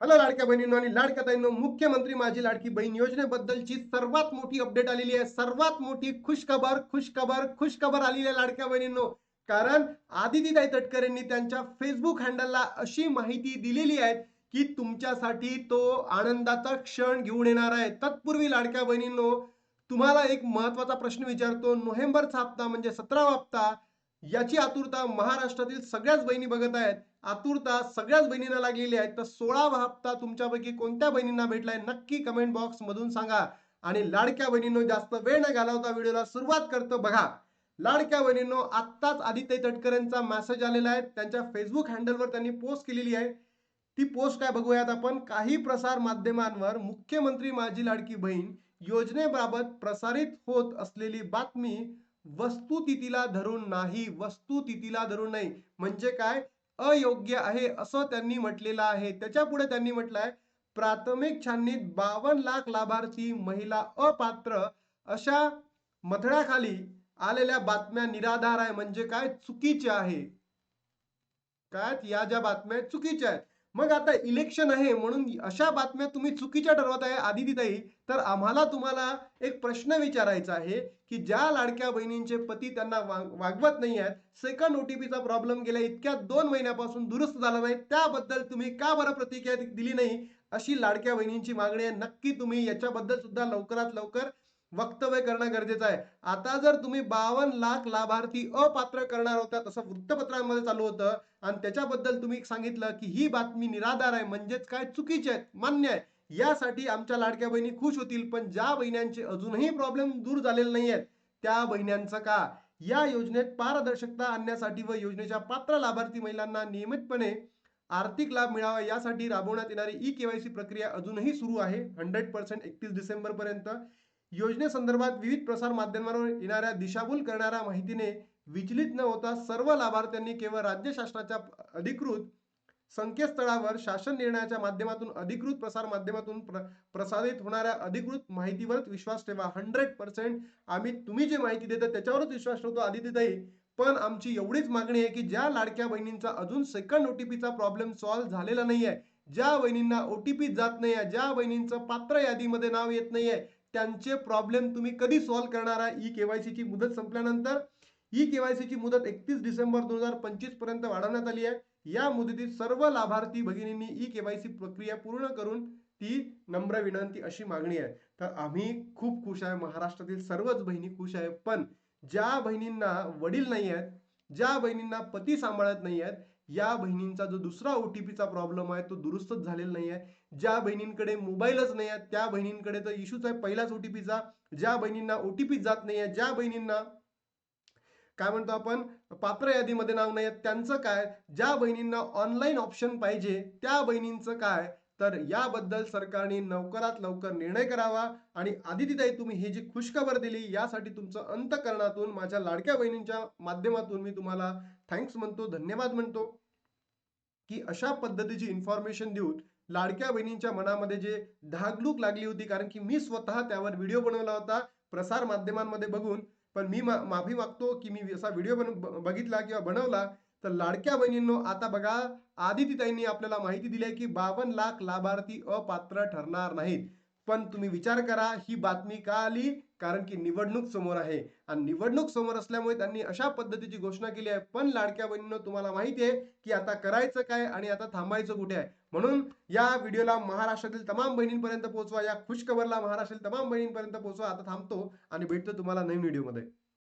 Hello लाडक्या बहिणींनो आणि लाडक्या ताईंनो मुख्यमंत्री माझी लाडकी बहीण योजनेबद्दलची सर्वात मोठी अपडेट आलेली आहे. सर्वात मोठी खुशखबर खुशखबर खुशखबर आलेली आहे लाडक्या बहिणींनो. कारण आदितीताई तटकरेंनी त्यांच्या फेसबुक हँडलला अशी माहिती दिलेली आहे की तुमच्यासाठी तो आनंदाचा क्षण घेऊन येणार आहे. तत्पूर्वी लाडक्या बहिणींनो तुम्हाला एक महत्त्वाचा प्रश्न विचारतो. नोव्हेंबरचा हप्ता म्हणजे सतरावा हप्ता. याची आतुरता महाराष्ट्रातील सगळ्याच बहिणी बघत आहेत. आतुरता सगळ्याच बहिणींना लागलेली आहे. तर सोळावा हप्ता तुमच्यापैकी कोणत्या बहिणींना भेटलाय नक्की कमेंट बॉक्स मधून सांगा. आणि लाडक्या बहिणींनो जास्त वेळ न घालवता व्हिडिओला सुरुवात करतो बघा. लाडक्या बहिणींनो आत्ताच आदित्य तटकरेंचा मेसेज आलेला आहे. त्यांच्या फेसबुक हँडलवर त्यांनी पोस्ट केलेली आहे. ती पोस्ट काय बघूयात आपण? काही प्रसार माध्यमांवर मुख्यमंत्री माझी लाडकी बहीण योजनेबाबत प्रसारित होत असलेली बातमी वस्तुतिथीला धरून नाही वस्तुतिथीला धरून नाही. म्हणजे काय? अयोग्य आहे असं त्यांनी म्हटलेलं आहे. त्याच्या पुढे त्यांनी म्हटलंय प्राथमिक छाननीत बावन्न लाख लाभार्थी महिला अपात्र अशा मथळ्याखाली आलेल्या बातम्या निराधार आहे. म्हणजे काय? चुकीच्या आहे. काय? या ज्या बातम्या आहेत, चुकीच्या आहेत. मग आता इलेक्शन आहे म्हणून अशा बातम्या तुम्ही चुकीच्या ठरवत आहे आदितीताई तर आम्हाला तुम्हाला एक प्रश्न विचारायचा आहे की ज्या लाडक्या बहिणींचे पती त्यांना वाग- वागवत नाही आहेत सेकंड ओटीपीचा प्रॉब्लेम गेल्या इतक्या दोन महिन्यापासून दुरुस्त झाला नाही त्याबद्दल तुम्ही का बरं प्रतिक्रिया दिली नाही? अशी लाडक्या बहिणींची मागणी आहे. नक्की तुम्ही याच्याबद्दल सुद्धा लवकरात लवकर वक्तव्य करणं गरजेचं आहे. आता जर तुम्ही बावन्न लाख लाभार्थी अपात्र करणार होता तसं वृत्तपत्रांमध्ये चालू होतं. आणि त्याच्याबद्दल तुम्ही सांगितलं की ही बातमी निराधार आहे म्हणजेच काय चुकीची आहे मान्य आहे. यासाठी आमच्या लाडक्या बहिणी खुश होतील पण ज्या बहिण्यांचे अजूनही प्रॉब्लेम दूर झालेले नाही आहेत त्या बहिण्यांचं का? या योजनेत पारदर्शकता आणण्यासाठी व योजनेच्या पात्र लाभार्थी महिलांना नियमितपणे आर्थिक लाभ मिळावा यासाठी राबवण्यात येणारी ई केवायसी प्रक्रिया अजूनही सुरू आहे. हंड्रेड पर्सेंट एकतीस डिसेंबर पर्यंत योजनेसंदर्भात विविध प्रसार माध्यमांवर येणाऱ्या दिशाभूल करणाऱ्या माहितीने विचलित न होता सर्व लाभार्थ्यांनी केवळ राज्य शासनाच्या अधिकृत संकेतस्थळावर शासन निर्णयाच्या माध्यमातून अधिकृत प्रसार माध्यमातून प्र प्रसारित होणाऱ्या अधिकृत माहितीवरच विश्वास ठेवा. हंड्रेड पर्सेंट आम्ही तुम्ही जी माहिती देता त्याच्यावरच विश्वास ठेवतो आदित्यताई. पण आमची एवढीच मागणी आहे की ज्या लाडक्या बहिणींचा अजून सेकंड ओटीपीचा प्रॉब्लेम सॉल्व्ह झालेला नाही आहे ज्या बहिणींना ओटीपी जात नाही आहे ज्या बहिणींचं पात्र यादीमध्ये नाव येत नाही आहे त्यांचे प्रॉब्लेम तुम्ही कधी सॉल्व्ह करणार आहे? ई केवायसीची मुदत संपल्यानंतर ई केवायसीची मुदत एकतीस डिसेंबर दोन हजार पंचवीसपर्यंत वाढवण्यात आली आहे. या मुदतीत सर्व लाभार्थी भगिनींनी ई केवायसी प्रक्रिया पूर्ण करून ती नम्र विनंती अशी मागणी आहे. तर आम्ही खूप खुश आहे. महाराष्ट्रातील सर्वच बहिणी खुश आहे. पण ज्या बहिणींना वडील नाही आहेत ज्या बहिणींना पती सांभाळत नाही आहेत या बहिणींचा जो दुसरा ओटीपीचा प्रॉब्लेम आहे तो दुरुस्तच झालेला नाही आहे. ज्या बहिणींकडे मोबाईलच नाही आहे त्या बहिणींकडे तर इश्यूच आहे. पहिलाच ओटीपीचा ज्या बहिणींना ओटीपी जात नाही आहे ज्या बहिणींना काय म्हणतो आपण पात्र यादीमध्ये नाव नाही आहे त्यांचं काय? ज्या बहिणींना ऑनलाईन ऑप्शन पाहिजे त्या बहिणींचं काय? तर याबद्दल सरकारने लवकरात लवकर निर्णय करावा आणि आदितीताई तुम्ही ही जी खुशखबर दिली यासाठी तुमचं अंतकरणातून माझ्या लाडक्या बहिणींच्या माध्यमातून मी तुम्हाला थँक्स म्हणतो धन्यवाद म्हणतो. की अशा पद्धतीची इन्फॉर्मेशन देऊन लाडक्या बहिणींच्या मनामध्ये जे धागलूक लागली होती कारण की मी स्वतः त्यावर व्हिडिओ बनवला होता प्रसार माध्यमांमध्ये बघून पण मी मा- माफी मागतो की मी असा व्हिडिओ बन बघितला किंवा बनवला तर लाडक्या बहिणींनो आता बघा आदितीताईंनी आपल्याला माहिती दिली आहे की बावन्न लाख लाभार्थी अपात्र ठरणार नाहीत. पण तुम्ही विचार करा ही बातमी का आली? कारण की निवडणूक समोर आहे. आणि निवडणूक समोर असल्यामुळे त्यांनी अशा पद्धतीची घोषणा केली आहे. पण लाडक्या बहिणीनं तुम्हाला माहिती आहे की आता करायचं काय आणि आता थांबायचं कुठे आहे? म्हणून या व्हिडिओला महाराष्ट्रातील तमाम बहिणींपर्यंत पोहोचवा. या खुशखबरला महाराष्ट्रातील तमाम बहिणींपर्यंत पोहोचवा. आता थांबतो आणि भेटतो तुम्हाला नवीन व्हिडिओमध्ये.